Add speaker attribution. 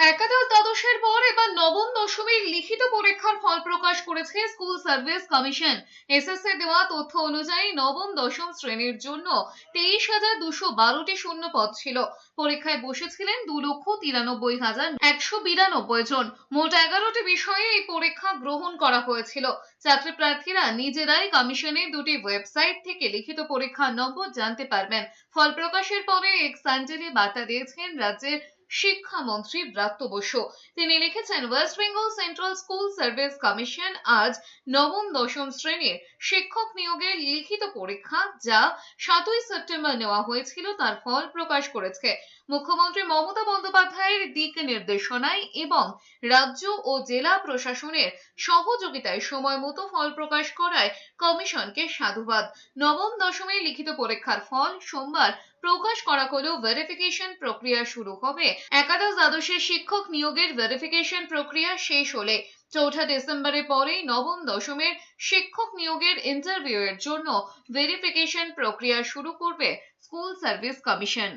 Speaker 1: একাদশ দ্বাদশের পর এবার নবম দশমীর লিখিত পরীক্ষার ফল প্রকাশ করেছে স্কুল সার্ভিস কমিশন। এসএসসি দেওয়া তথ্য অনুযায়ী নবম দশম শ্রেণির জন্য তেইশ হাজার দুশো বারোটি শূন্য পদ ছিল। পরীক্ষায় বসেছিলেন দু লক্ষ তিরানব্বই হাজার একশো বিরানব্বই জন। মোট এগারোটি বিষয়ে এই পরীক্ষা গ্রহণ করা হয়েছিল। ছাত্রী প্রার্থীরা নিজেরাই কমিশনের দুটি ওয়েবসাইট থেকে লিখিত পরীক্ষার নম্বর জানতে পারবেন। ফল প্রকাশের পরে এক স্যান্ডেলে বার্তা দিয়েছেন রাজ্যের শিক্ষামন্ত্রী ব্রাত্য বসু। তিনি লিখেছেন West Bengal Central School Service Commission আজ নবম, দশম শ্রেণির শিক্ষক নিয়োগের লিখিত পরীক্ষা যা সাতই সেপ্টেম্বর নেওয়া হয়েছিল, তার ফল প্রকাশ করেছে। মুখ্যমন্ত্রী মমতা বন্দ্যোপাধ্যায়ের দিক নির্দেশনায় এবং রাজ্য ও জেলা প্রশাসনের সহযোগিতায় সময় মতো ফল প্রকাশ করায় কমিশনকে সাধুবাদ। নবম দশমের লিখিত পরীক্ষার ফল সোমবার প্রকাশ করা হলেও ভেরিফিকেশন প্রক্রিয়া শুরু হবে। একাদশ দ্বাদশের শিক্ষক নিয়োগের ভেরিফিকেশন প্রক্রিয়া শেষ হলে চৌঠা ডিসেম্বরের পরেই নবম দশমের শিক্ষক নিয়োগের ইন্টারভিউ এর জন্য ভেরিফিকেশন প্রক্রিয়া শুরু করবে স্কুল সার্ভিস কমিশন।